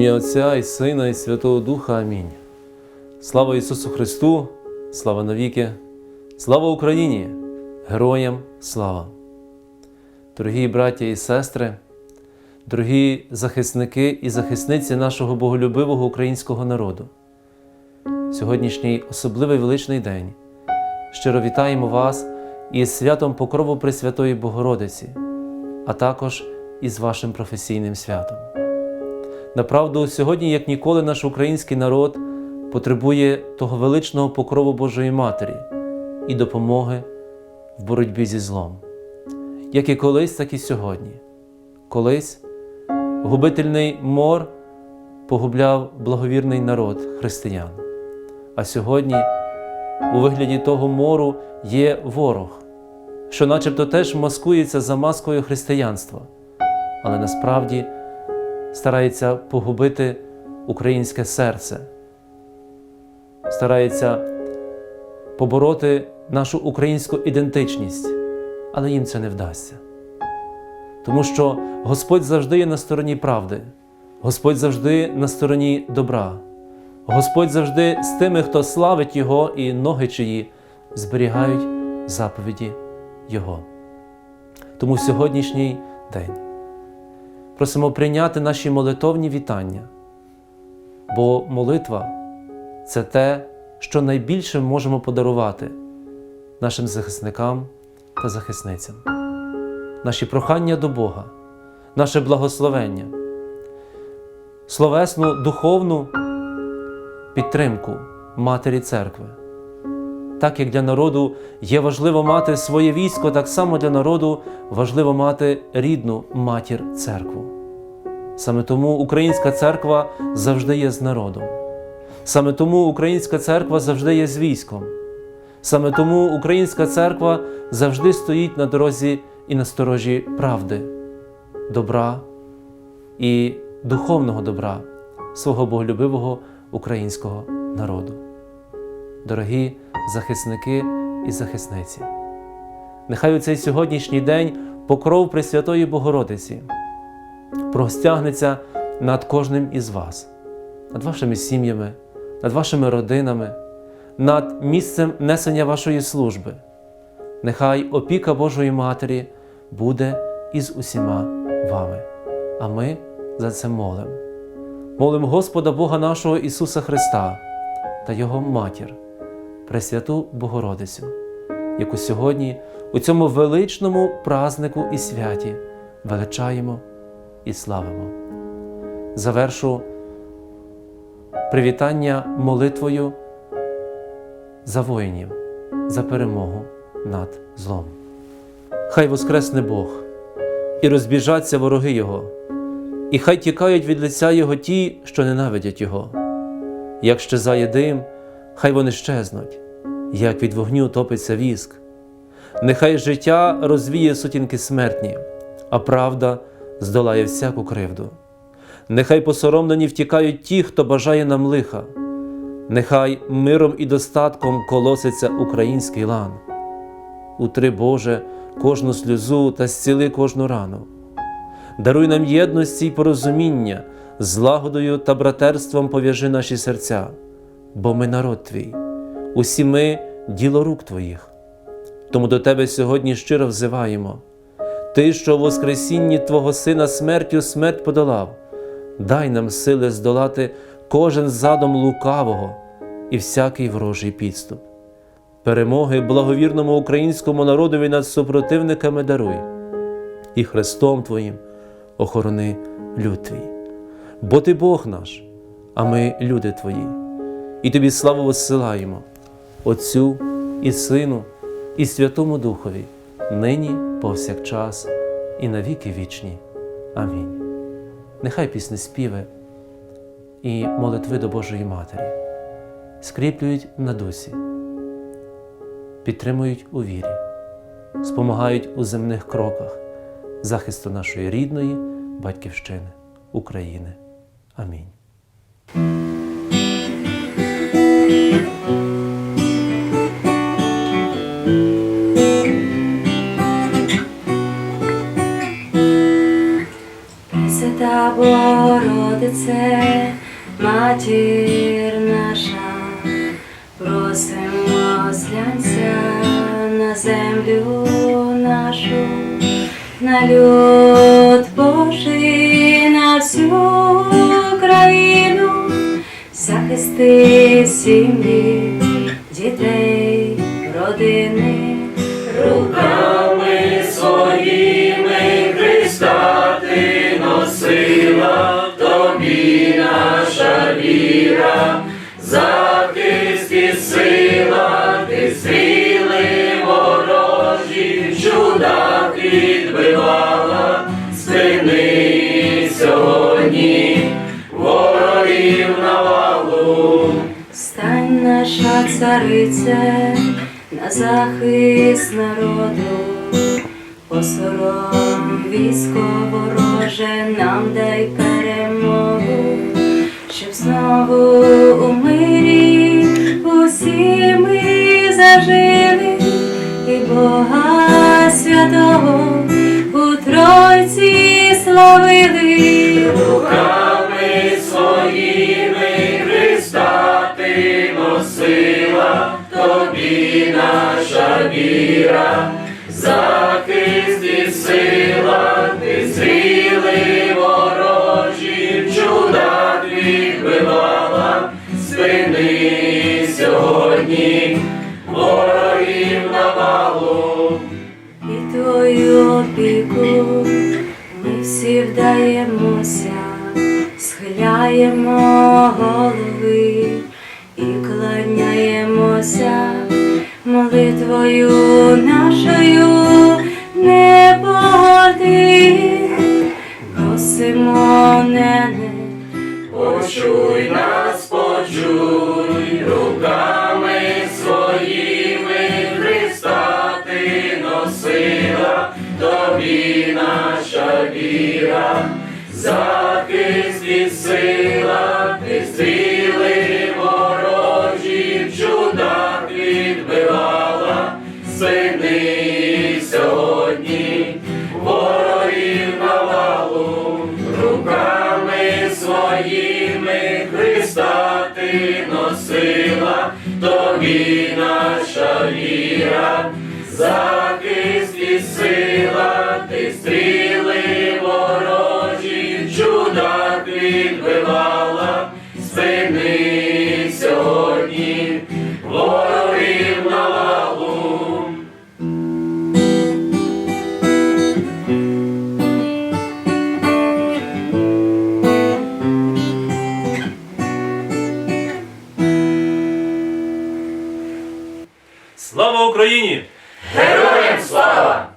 ім'я Отця і Сина, і Святого Духа. Амінь. Слава Ісусу Христу, слава навіки, слава Україні, героям слава! Дорогі браття і сестри, дорогі захисники і захисниці нашого боголюбивого українського народу. Сьогоднішній особливий величний день. Щиро вітаємо вас із святом Покрову Пресвятої Богородиці, а також із вашим професійним святом. Направду, сьогодні, як ніколи, наш український народ потребує того величного покрову Божої Матері і допомоги в боротьбі зі злом. Як і колись, так і сьогодні. Колись губительний мор погубляв благовірний народ християн. А сьогодні у вигляді того мору є ворог, що начебто теж маскується за маскою християнства, але насправді старається погубити українське серце, старається побороти нашу українську ідентичність, але їм це не вдасться. Тому що Господь завжди є на стороні правди, Господь завжди на стороні добра, Господь завжди з тими, хто славить Його, і ноги чиї зберігають заповіді Його. Тому сьогоднішній день просимо прийняти наші молитовні вітання, бо молитва це те, що найбільше можемо подарувати нашим захисникам та захисницям, наші прохання до Бога, наше благословення, словесну духовну підтримку Матері Церкви. Так як для народу є важливо мати своє військо, так само для народу важливо мати рідну матір церкву. Саме тому Українська церква завжди є з народом. Саме тому Українська церква завжди є з військом. Саме тому Українська церква завжди стоїть на дорозі і на сторожі правди, добра і духовного добра свого боголюбивого українського народу. Дорогі захисники і захисниці, нехай у цей сьогоднішній день покров Пресвятої Богородиці простягнеться над кожним із вас, над вашими сім'ями, над вашими родинами, над місцем несення вашої служби. Нехай опіка Божої Матері буде із усіма вами. А ми за це молимо. Молимо Господа Бога нашого Ісуса Христа та Його Матір, Пресвяту Богородицю, яку сьогодні у цьому величному празнику і святі величаємо і славимо. Завершу привітання молитвою за воїнів, за перемогу над злом. Хай воскресне Бог і розбіжаться вороги Його, і хай тікають від лиця Його ті, що ненавидять Його. Як щезає дим, хай вони щезнуть, як від вогню топиться віск. Нехай життя розвіє сутінки смертні, а правда здолає всяку кривду. Нехай посоромлені втікають ті, хто бажає нам лиха, нехай миром і достатком колоситься український лан. Утри, Боже, кожну сльозу та зціли кожну рану. Даруй нам єдності й порозуміння, злагодою та братерством пов'яжи наші серця, бо ми народ Твій, усі ми діло рук Твоїх. Тому до Тебе сьогодні щиро взиваємо. Ти, що в Воскресінні Твого Сина смертю смерть подолав, дай нам сили здолати кожен задум лукавого і всякий ворожий підступ. Перемоги благовірному українському народові над супротивниками даруй, і Христом Твоїм охорони люд Твій. Бо Ти Бог наш, а ми люди Твої, і Тобі славу воссилаємо, Отцю і Сину, і Святому Духові, нині повсякчас і на віки вічні. Амінь. Нехай пісні співи і молитви до Божої Матері скріплюють на дусі, підтримують у вірі, спомагають у земних кроках захисту нашої рідної Батьківщини, України. Амінь. Богородице, матір наша, просимо зглянься на землю нашу, на люд Божий, на всю країну, захисти сім'ї, сьогодні, ворогів навалу. Стань наша царице на захист народу, посором військо вороже нам дай перемогу, щоб знову у мирі усі ми зажили і Бога святого у Тройці славили. Руками своїми Христа ти носила, тобі наша віра, захист і сила, ти зріли всі схиляємо голови і кланяємося молитвою нашою не погорди, просимо нене. Почуй нас, почуй, тобі наша віра, захист і сила, ти стріли ворожі, в відбивала, сини сьогодні, ворогів навалу, руками своїми Христа ти носила, тобі наша віра, захист і сила, стріли ворожі, в чудах відбивала, спини сьогодні, ворогів навалу. Слава Україні! Героям слава!